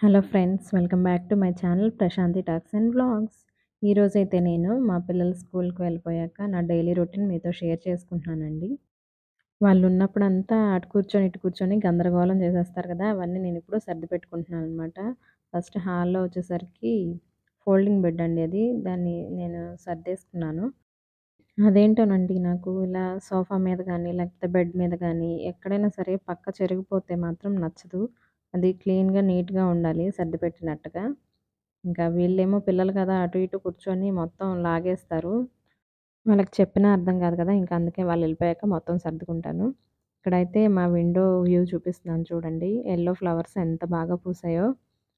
Hello friends welcome back to my channel Prashanti talks and blogs ఈరోజైతే నేను మా పిల్లలు స్కూల్కి వెళ్ళిపోయాక నా డైలీ రొటీన్ మీతో షేర్ చేసుకుంటున్నానండి. వాళ్ళు ఉన్నప్పుడు అంతా అటు కూర్చొని ఇటు కూర్చొని గందరగోళం చేసేస్తారు కదా అవన్నీ నేను ఇప్పుడు సర్ది పెట్టుకుంటున్నాను అనమాట ఫస్ట్ హాల్లో వచ్చేసరికి ఫోల్డింగ్ బెడ్ అండి అది దాన్ని నేను సర్దేసుకున్నాను. అదేంటోనండి నాకు ఇలా సోఫా మీద కానీ లేకపోతే బెడ్ మీద కానీ ఎక్కడైనా సరే పక్క చెరిగిపోతే మాత్రం నచ్చదు. అది క్లీన్‌గా, నీట్‌గా ఉండాలి సర్దిపెట్టినట్టుగా. ఇంకా వీళ్ళేమో పిల్లలు కదా! అటు ఇటు కూర్చొని మొత్తం లాగేస్తారు. వాళ్ళకి చెప్పినా అర్థం కాదు కదా! ఇంకా అందుకే వాళ్ళు వెళ్ళిపోయాక మొత్తం సర్దుకుంటాను. ఇక్కడైతే మా విండో వ్యూ చూపిస్తున్నాను చూడండి. ఎల్లో ఫ్లవర్స్ ఎంత బాగా పూసాయో.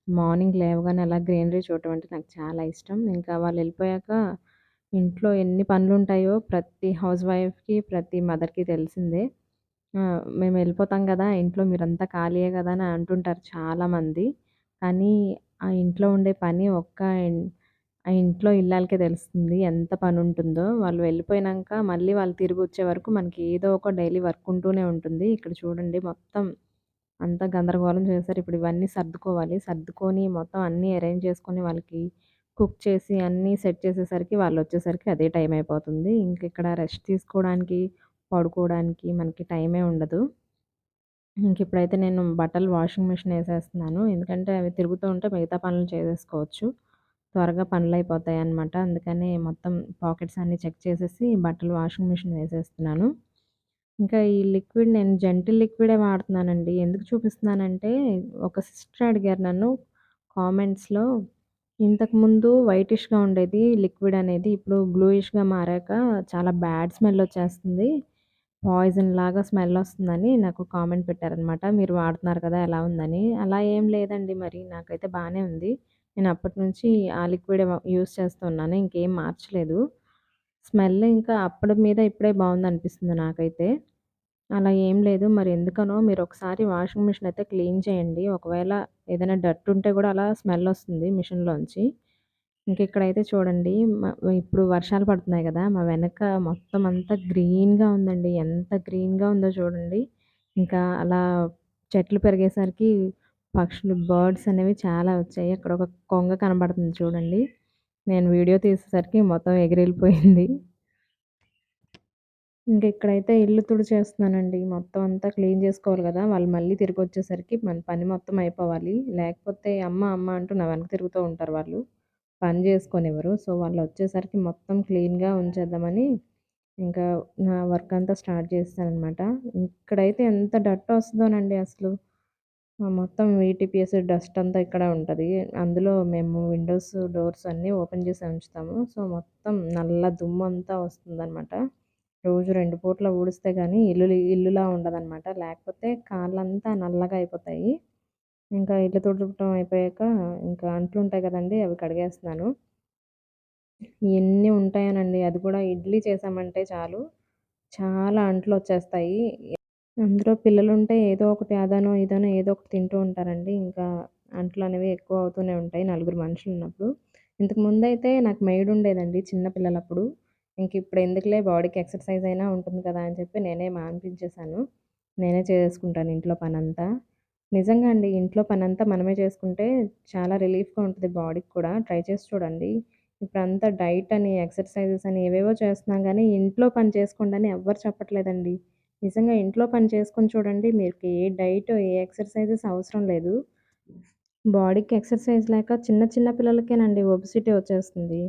మార్నింగ్ లేవగానే అలా గ్రీనరీ చూడటం అంటే నాకు చాలా ఇష్టం. ఇంకా వాళ్ళు వెళ్ళిపోయాక ఇంట్లో ఎన్ని పనులు ఉంటాయో ప్రతి హౌస్ వైఫ్‌కి, ప్రతి మదర్‌కి తెలిసిందే. మేము వెళ్ళిపోతాం కదా ఇంట్లో మీరంతా ఖాళీయే కదా అని అంటుంటారు చాలామంది. కానీ ఆ ఇంట్లో ఉండే పని ఒక్క ఆ ఇంట్లో ఇల్లాలకే తెలుస్తుంది ఎంత పని ఉంటుందో వాళ్ళు వెళ్ళిపోయాక మళ్ళీ వాళ్ళు తిరిగి వచ్చే వరకు మనకి ఏదో ఒక డైలీ వర్క్ ఉంటూనే ఉంటుంది. ఇక్కడ చూడండి మొత్తం అంతా గందరగోళం చేశారు. ఇప్పుడు ఇవన్నీ సర్దుకోవాలి. సర్దుకొని మొత్తం అన్నీ అరేంజ్ చేసుకొని వాళ్ళకి కుక్ చేసి అన్నీ సెట్ చేసేసరికి వాళ్ళు వచ్చేసరికి అదే టైం అయిపోతుంది. ఇంక ఇక్కడ రెస్ట్ తీసుకోవడానికి పడుకోవడానికి మనకి టైమే ఉండదు. ఇంక ఇప్పుడైతే నేను బట్టలు వాషింగ్ మిషన్ వేసేస్తున్నాను ఎందుకంటే అవి తిరుగుతూ ఉంటే మిగతా పనులు చేసేసుకోవచ్చు. త్వరగా పనులు అయిపోతాయి అనమాట అందుకని మొత్తం పాకెట్స్ అన్నీ చెక్ చేసేసి బట్టలు వాషింగ్ మిషన్ వేసేస్తున్నాను. ఇంకా ఈ లిక్విడ్ నేను జెంటిల్ లిక్విడే వాడుతున్నానండి. ఎందుకు చూపిస్తున్నానంటే ఒక సిస్టర్ అడిగారు నన్ను కామెంట్స్‌లో ఇంతకుముందు వైటిష్‌గా ఉండేది లిక్విడ్ అనేది ఇప్పుడు బ్లూయిష్‌గా మారాక చాలా బ్యాడ్ స్మెల్ వచ్చేస్తుంది. పాయిజన్ లాగా స్మెల్ వస్తుందని నాకు కామెంట్ పెట్టారనమాట. మీరు వాడుతున్నారు కదా! ఎలా ఉందని. అలా ఏం లేదండి మరి నాకైతే బాగానే ఉంది. నేను అప్పటి నుంచి ఆ లిక్విడ్ యూస్ చేస్తున్నాను. ఇంకేం మార్చలేదు. స్మెల్ ఇంకా అప్పటి మీద ఇప్పుడే బాగుంది అనిపిస్తుంది నాకైతే. అలా ఏం లేదు. మరి ఎందుకనో మీరు ఒకసారి వాషింగ్ మిషన్ అయితే క్లీన్ చేయండి. ఒకవేళ ఏదైనా డర్ట్ ఉంటే కూడా అలా స్మెల్ వస్తుంది మిషన్‌లోంచి. ఇంక ఇక్కడైతే చూడండి ఇప్పుడు వర్షాలు పడుతున్నాయి కదా! మా వెనక మొత్తం అంతా గ్రీన్‌గా ఉందండి. ఎంత గ్రీన్‌గా ఉందో చూడండి. ఇంకా అలా చెట్లు పెరిగేసరికి పక్షులు, బర్డ్స్ అనేవి చాలా వచ్చాయి. అక్కడ ఒక కొంగ కనబడుతుంది చూడండి. నేను వీడియో తీసేసరికి మొత్తం ఎగిరిపోయింది ఇంకా ఇక్కడైతే ఇల్లు తుడిచేస్తున్నానండి. మొత్తం అంతా క్లీన్ చేసుకోవాలి కదా! వాళ్ళు మళ్ళీ తిరిగి వచ్చేసరికి మన పని మొత్తం అయిపోవాలి. లేకపోతే అమ్మ, అమ్మ అంటూ నా వెనక తిరుగుతూ ఉంటారు వాళ్ళు. పని చేసుకునేవారు సో, వాళ్ళు వచ్చేసరికి మొత్తం క్లీన్‌గా ఉంచేద్దామని ఇంకా నా వర్క్ అంతా స్టార్ట్ చేస్తానమాట ఇక్కడైతే ఎంత డట్ వస్తుందోనండి అసలు. మొత్తం వీటీపీఎస్ డస్ట్ అంతా ఇక్కడ ఉంటుంది అందులో మేము విండోస్, డోర్స్ అన్నీ ఓపెన్ చేసి ఉంచుతాము. సో, మొత్తం నల్ల దుమ్ము అంతా వస్తుందనమాట. రోజు రెండు పూట్ల ఊడిస్తే కానీ ఇల్లు ఇల్లులా ఉండదనమాట. లేకపోతే కాళ్ళంతా నల్లగా అయిపోతాయి. ఇంకా ఇల్లు తుడవటం అయిపోయాక ఇంకా అంట్లు ఉంటాయి కదండీ! అవి కడిగేస్తున్నాను. ఎన్ని ఉంటాయనండి అది కూడా ఇడ్లీ చేసామంటే చాలు చాలా అంట్లు వచ్చేస్తాయి. అందులో పిల్లలు ఉంటే ఏదో ఒకటి అదనో, ఇదనో ఏదో ఒకటి తింటూ ఉంటారండి. ఇంకా అంట్లు అనేవి ఎక్కువ అవుతూనే ఉంటాయి నలుగురు మనుషులు ఉన్నప్పుడు. ఇంతకు ముందైతే నాకు మెయిడ్ ఉండేదండి చిన్న పిల్లలప్పుడు. ఇంక ఇప్పుడు ఎందుకులే బాడీకి ఎక్సర్సైజ్ అయినా ఉంటుంది కదా అని చెప్పి నేనే మానిపించేశాను. నేనే చేసుకుంటాను ఇంట్లో పనంతా. నిజంగా అండి ఇంట్లో పనంతా మనమే చేసుకుంటే చాలా రిలీఫ్‌గా ఉంటుంది బాడీకి కూడా. ట్రై చేసి చూడండి. ఇప్పుడంతా డైట్ అని, ఎక్సర్సైజెస్ అని ఏవేవో చేస్తున్నాం కానీ ఇంట్లో పని చేసుకోండి అని ఎవ్వరు చెప్పట్లేదండి. నిజంగా ఇంట్లో పని చేసుకొని చూడండి. మీకు ఏ డైట్, ఏ ఎక్సర్సైజెస్ అవసరం లేదు. బాడీకి ఎక్సర్సైజ్ లేక చిన్న చిన్న పిల్లలకేనండి ఒబిసిటీ వచ్చేస్తుంది.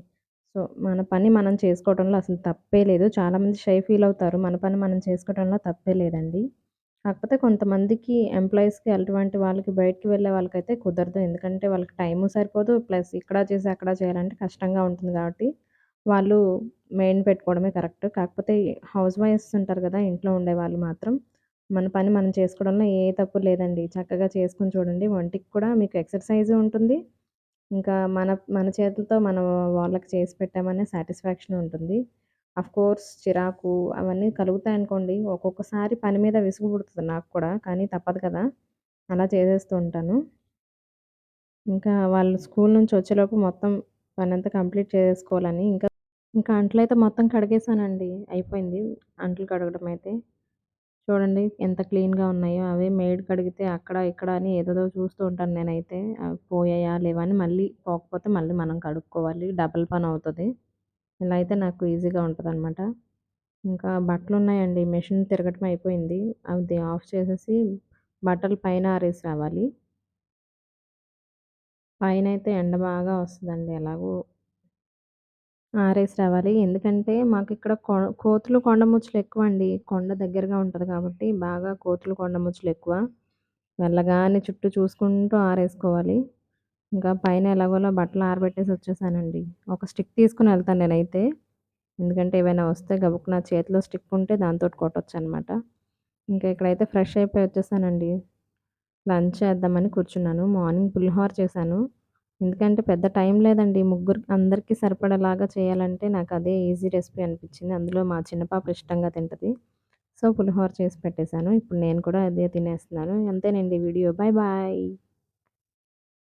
సో, మన పని మనం చేసుకోవడంలో అసలు తప్పే లేదు. చాలామంది షై ఫీల్ అవుతారు. మన పని మనం చేసుకోవడంలో తప్పే లేదండి. కాకపోతే కొంతమందికి ఎంప్లాయీస్‌కి అటువంటి వాళ్ళకి బయటికి వెళ్ళే వాళ్ళకైతే కుదరదు. ఎందుకంటే వాళ్ళకి టైము సరిపోదు. ప్లస్ ఇక్కడ చేసి అక్కడ చేయాలంటే కష్టంగా ఉంటుంది కాబట్టి వాళ్ళు మెయిన్ పెట్టుకోవడమే కరెక్ట్. కాకపోతే హౌస్ వైఫ్స్ ఉంటారు కదా! ఇంట్లో ఉండే వాళ్ళు మాత్రం మన పని మనం చేసుకోవడంలో ఏ తప్పు లేదండి. చక్కగా చేసుకొని చూడండి. ఒంటికి కూడా మీకు ఎక్సర్సైజ్ ఉంటుంది. ఇంకా మన మన చేతులతో మనం వాళ్ళకి చేసి పెట్టామనే సాటిస్ఫాక్షన్ ఉంటుంది. అఫ్‌కోర్స్ చిరాకు అవన్నీ కలుగుతాయి అనుకోండి ఒక్కొక్కసారి పని మీద విసుగు పుడుతుంది నాకు కూడా. కానీ తప్పదు కదా! అలా చేసేస్తూ ఉంటాను. ఇంకా వాళ్ళు స్కూల్ నుంచి వచ్చేలోపు మొత్తం పని అంతా కంప్లీట్ చేసుకోవాలని ఇంకా ఇంకా అంట్లయితే మొత్తం కడిగేసానండి. అయిపోయింది అంట్లు కడగడం అయితే. చూడండి ఎంత క్లీన్‌గా ఉన్నాయో. అవే మేడ్ కడిగితే అక్కడ, ఇక్కడ అని ఏదేదో చూస్తూ ఉంటాను నేనైతే. అవి పోయాయా? లేవా? అని మళ్ళీ పోకపోతే మళ్ళీ మనం కడుక్కోవాలి. డబుల్ అవుతుంది ఇలా అయితే నాకు ఈజీగా ఉంటదనమాట. ఇంకా బట్టలు ఉన్నాయండి మెషిన్ తిరగటం అయిపోయింది. అది ఆఫ్ చేసేసి బట్టలు పైన ఆరేసి రావాలి. పైన అయితే ఎండ బాగా వస్తుందండి ఎలాగో ఆరేసి రావాలి. ఎందుకంటే మాకిక్కడ కొ కోతులు, కొండముచ్చలు ఎక్కువ అండి కొండ దగ్గరగా ఉంటుంది కాబట్టి బాగా కోతులు, కొండముచ్చులు ఎక్కువ. వెళ్ళగానే చుట్టూ చూసుకుంటూ ఆరేసుకోవాలి. ఇంకా పైన ఎలాగోలా బట్టలు ఆరబెట్టేసి వచ్చేసానండి. ఒక స్టిక్ తీసుకొని వెళ్తాను నేనైతే. ఎందుకంటే ఏవైనా వస్తే గబుక్కున చేతిలో స్టిక్ ఉంటే దాంతో కొట్టచ్చు కొట్టొచ్చనమాట. ఇంకా ఇక్కడైతే ఫ్రెష్ అయిపోయి వచ్చేసానండి. లంచ్ చేద్దామని కూర్చున్నాను. మార్నింగ్ పులిహోర చేశాను. ఎందుకంటే పెద్ద టైం లేదండి. ముగ్గురు అందరికీ సరిపడేలాగా చేయాలంటే నాకు అదే ఈజీ రెసిపీ అనిపించింది. అందులో మా చిన్న పాప ఇష్టంగా తింటది. సో, పులిహోర చేసి పెట్టేశాను. ఇప్పుడు నేను కూడా అదే తినేస్తున్నాను. అంతేనండి వీడియో. Bye bye.